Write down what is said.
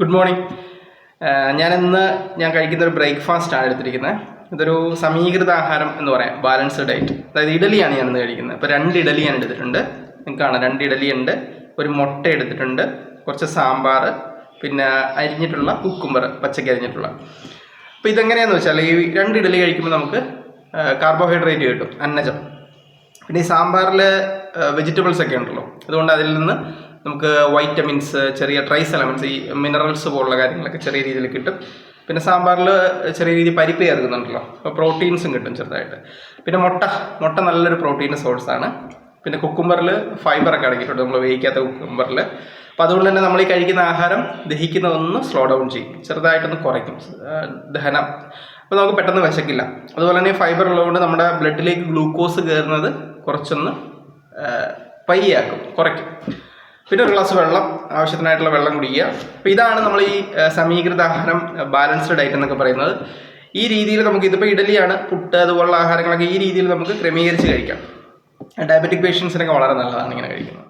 Good morning ഞാൻ ഇന്ന് ഞാൻ കഴിക്കുന്ന ഒരു ബ്രേക്ക്ഫാസ്റ്റ് ആണ് എടുത്തിരിക്കുന്നത്. ഇതൊരു സമീകൃത ആഹാരം എന്ന് പറയാം ബാലൻസ്ഡ് ഡയറ്റ് അതായത് ഇഡലിയാണ് ഞാൻ കഴിക്കുന്നത്. അപ്പോൾ രണ്ട് ഇഡലി ഞാൻ എടുത്തിട്ടുണ്ട്. നിങ്ങൾക്ക് കാണാം രണ്ട് ഇഡലി ഉണ്ട് ഒരു മുട്ട എടുത്തിട്ടുണ്ട് കുറച്ച് സാമ്പാർ പിന്നെ അരിഞ്ഞിട്ടുള്ള കുക്കുംബർ പച്ചക്ക് അരിഞ്ഞിട്ടുള്ള. അപ്പോൾ ഇതെങ്ങനെയാണെന്ന് വെച്ചാൽ ഈ രണ്ട് ഇഡലി കഴിക്കുമ്പോൾ നമുക്ക് കാർബോഹൈഡ്രേറ്റ് കിട്ടും അന്നജം. പിന്നെ ഈ സാമ്പാറിൽ വെജിറ്റബിൾസ് ഒക്കെ ഉണ്ടല്ലോ. അതുകൊണ്ട് അതിൽ നിന്ന് നമുക്ക് വൈറ്റമിൻസ് ചെറിയ ട്രൈസ് എലമെൻസ് ഈ മിനറൽസ് പോലുള്ള കാര്യങ്ങളൊക്കെ ചെറിയ രീതിയിൽ കിട്ടും. പിന്നെ സാമ്പാറിൽ ചെറിയ രീതിയിൽ പരിപ്പ് ചേർക്കുന്നുണ്ടല്ലോ. അപ്പോൾ പ്രോട്ടീൻസും കിട്ടും ചെറുതായിട്ട്. പിന്നെ മുട്ട. മുട്ട നല്ലൊരു പ്രോട്ടീൻ സോഴ്സാണ് പിന്നെ കുക്കുംബറിൽ ഫൈബറൊക്കെ അടങ്ങിയിട്ടുണ്ട് നമ്മൾ വേവിക്കാത്ത കുക്കുംബറിൽ അപ്പോൾ അതുകൊണ്ട് തന്നെ നമ്മൾ ഈ കഴിക്കുന്ന ആഹാരം ദഹിക്കുന്നതൊന്ന് സ്ലോ ഡൗൺ ചെയ്യും. ചെറുതായിട്ടൊന്ന് കുറയ്ക്കും. ദഹനം. അപ്പോൾ നമുക്ക് പെട്ടെന്ന് വിശക്കില്ല. അതുപോലെ തന്നെ ഫൈബർ ഉള്ളതുകൊണ്ട് നമ്മുടെ ബ്ലഡിലേക്ക് ഗ്ലൂക്കോസ് കയറുന്നത് കുറച്ചൊന്ന് പയ്യാക്കും കുറയ്ക്കും. പിന്നെ ഒരു ഗ്ലാസ് വെള്ളം ആവശ്യത്തിനായിട്ടുള്ള വെള്ളം കുടിക്കുക. അപ്പോൾ ഇതാണ് നമ്മൾ ഈ സമീകൃത ആഹാരം ബാലൻസ്ഡ് ഡയറ്റ് എന്നൊക്കെ പറയുന്നത്. ഈ രീതിയിൽ നമുക്ക് ഇതിപ്പോൾ ഇഡലിയാണ് പുട്ട് അതുപോലുള്ള ആഹാരങ്ങളൊക്കെ ഈ രീതിയിൽ നമുക്ക് ക്രമീകരിച്ച് കഴിക്കാം. ഡയബറ്റിക് പേഷ്യൻസിനൊക്കെ വളരെ നല്ലതാണ് ഇങ്ങനെ കഴിക്കുന്നത്.